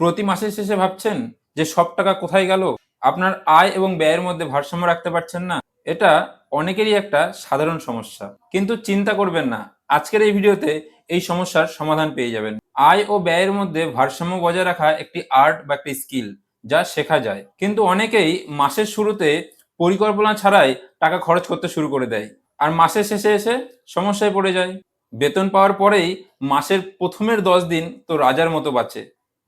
প্রতি মাসের শেষে ভাবছেন যে সব টাকা কোথায় গেল? আপনার আয় এবং ব্যয়ের মধ্যে ভারসাম্য রাখতে পারছেন না। এটা অনেকেরই একটা সাধারণ সমস্যা। কিন্তু চিন্তা করবেন না, আজকের এই ভিডিওতে এই সমস্যার সমাধান পেয়ে যাবেন। আয় ও ব্যয়ের মধ্যে ভারসাম্য বজায় রাখা একটি আর্ট বা একটি স্কিল যা শেখা যায়। কিন্তু অনেকেই মাসের শুরুতে পরিকল্পনা ছাড়াই টাকা খরচ করতে শুরু করে দেয় আর মাসের শেষে এসে সমস্যায় পড়ে যায়। বেতন পাওয়ার পরেই মাসের প্রথমের দশ দিন তো রাজার মতো বাঁচে।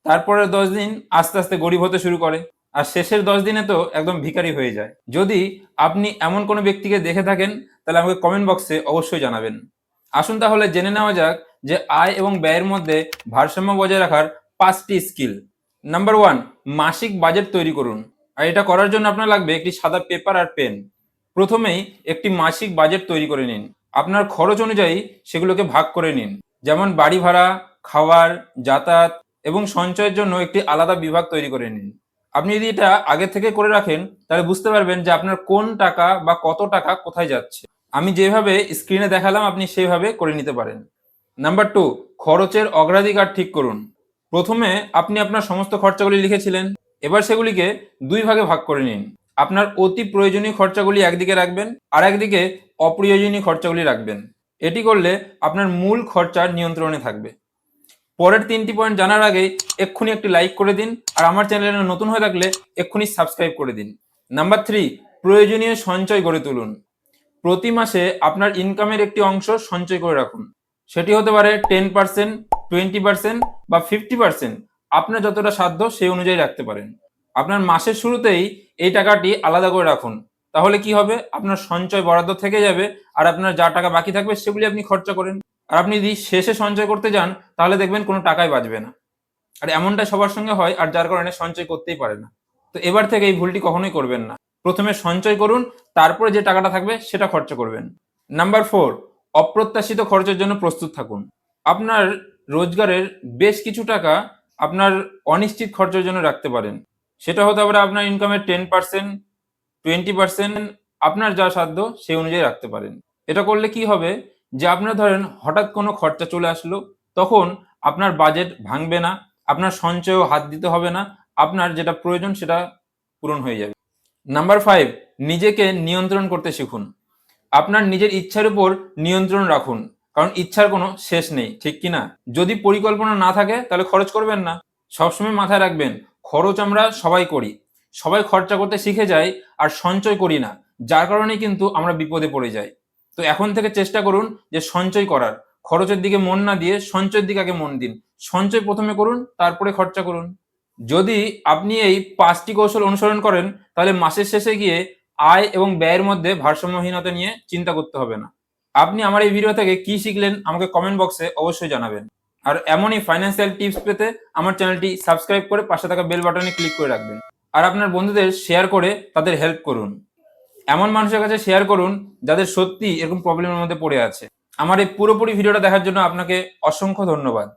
তারপরের দশ দিন আস্তে আস্তে গরিব হতে শুরু করে। আর শেষের দশ দিনে তো একদম ভিখারি হয়ে যায়। যদি আপনি এমন কোনো ব্যক্তিকে দেখে থাকেন, তাহলে আমাকে কমেন্ট বক্সে অবশ্যই জানাবেন। আসুন তাহলে জেনে নেওয়া যাক যে আয় এবং ব্যয়ের মধ্যে ভারসাম্য বজায় রাখার পাঁচটি স্কিল নাম্বার ওয়ান মাসিক বাজেট তৈরি করুন। আর এটা করার জন্য আপনার লাগবে একটি সাদা পেপার আর পেন প্রথমেই একটি মাসিক বাজেট তৈরি করে নিন। আপনার খরচ অনুযায়ী সেগুলোকে ভাগ করে নিন। যেমন বাড়ি ভাড়া, খাওয়ার, যাতায়াত এবং সঞ্চয়ের জন্য একটি আলাদা বিভাগ তৈরি করে নিন। আপনি যদি এটা আগে থেকে করে রাখেন, তাহলে বুঝতে পারবেন যে আপনার কোন টাকা বা কত টাকা কোথায় যাচ্ছে। আমি যেভাবে স্ক্রিনে দেখালাম, আপনি সেইভাবে করে নিতে পারেন। নাম্বার টু খরচের অগ্রাধিকার ঠিক করুন। প্রথমে আপনি আপনার সমস্ত খরচাগুলি লিখেছিলেন, এবার সেগুলিকে দুই ভাগে ভাগ করে নিন। আপনার অতি প্রয়োজনীয় খরচাগুলি একদিকে রাখবেন, আর একদিকে অপ্রয়োজনীয় খরচাগুলি রাখবেন। এটি করলে আপনার মূল খরচা নিয়ন্ত্রণে থাকবে। পরের তিনটি পয়েন্ট জানার আগে এক্ষুনি একটি লাইক করে দিন আর আমার চ্যানেলে নতুন হয়ে থাকলে এক্ষুনি সাবস্ক্রাইব করে দিন। নাম্বার থ্রি প্রয়োজনীয় সঞ্চয় গড়ে তুলুন। প্রতি মাসে আপনার ইনকামের একটি অংশ সঞ্চয় করে রাখুন। সেটি হতে পারে টেন পার্সেন্ট টোয়েন্টি পার্সেন্ট বা ফিফটি পার্সেন্ট আপনার যতটা সাধ্য সেই অনুযায়ী রাখতে পারেন। আপনার মাসের শুরুতেই এই টাকাটি আলাদা করে রাখুন। তাহলে কি হবে? আপনার সঞ্চয় বরাদ্দ থেকে যাবে আর আপনার যা টাকা বাকি থাকবে সেগুলি আপনি খরচা করেন। আর আপনি যদি শেষে সঞ্চয় করতে যান, তাহলে দেখবেন কোনো টাকাই বাঁচবে না। আর এমনটা সবার সঙ্গে হয়, আর যার কারণে সঞ্চয় করতেই পারে না। তো এবার থেকে এই ভুলটি কখনোই করবেন না। প্রথমে সঞ্চয় করুন, তারপরে যে টাকাটা থাকবে সেটা খরচা করবেন। নাম্বার ফোর, অপ্রত্যাশিত খরচের জন্য প্রস্তুত থাকুন। আপনার রোজগারের বেশ কিছু টাকা আপনার অনিশ্চিত খরচের জন্য রাখতে পারেন। সেটা হতে পারে আপনার ইনকামের টেন পার্সেন্ট, টোয়েন্টি পার্সেন্ট, আপনার যা সাধ্য সেই অনুযায়ী রাখতে পারেন। এটা করলে কি হবে? যে আপনার ধরেন হঠাৎ কোনো খরচা চলে আসলো, তখন আপনার বাজেট ভাঙবে না, আপনার সঞ্চয়ও হাত দিতে হবে না, আপনার যেটা প্রয়োজন সেটা পূরণ হয়ে যাবে। নাম্বার ফাইভ নিজেকে নিয়ন্ত্রণ করতে শিখুন। আপনার নিজের ইচ্ছার উপর নিয়ন্ত্রণ রাখুন, কারণ ইচ্ছার কোনো শেষ নেই, ঠিক কি না যদি পরিকল্পনা না থাকে, তাহলে খরচ করবেন না। সবসময় মাথায় রাখবেন, খরচ আমরা সবাই করি। সবাই খরচা করতে শিখে যাই আর সঞ্চয় করি না, যার কারণে কিন্তু আমরা বিপদে পড়ে যাই। তো এখন থেকে চেষ্টা করুন যে সঞ্চয় করার। খরচের দিকে মন না দিয়ে সঞ্চয়ের দিকে আগে মন দিন। সঞ্চয় প্রথমে করুন, তারপরে খরচা করুন। যদি আপনি এই পাঁচটি কৌশল অনুসরণ করেন, তাহলে মাসের শেষে গিয়ে আয় এবং ব্যয়ের মধ্যে ভারসাম্যহীনতা নিয়ে চিন্তা করতে হবে না। আপনি আমার এই ভিডিও থেকে কি শিখলেন, আমাকে কমেন্ট বক্সে অবশ্যই জানাবেন। আর এমনই ফাইন্যান্সিয়াল টিপস পেতে আমার চ্যানেলটি সাবস্ক্রাইব করে পাশে থাকা বেল বাটনে ক্লিক করে রাখবেন। আর আপনার বন্ধুদের শেয়ার করে তাদের হেল্প করুন। এমন মানুষের কাছে শেয়ার করুন যাদের সত্যি এরকম প্রবলেমের মধ্যে পড়ে আছে। আমার এই পুরোপুরি ভিডিওটা দেখার জন্য আপনাকে অসংখ্য ধন্যবাদ।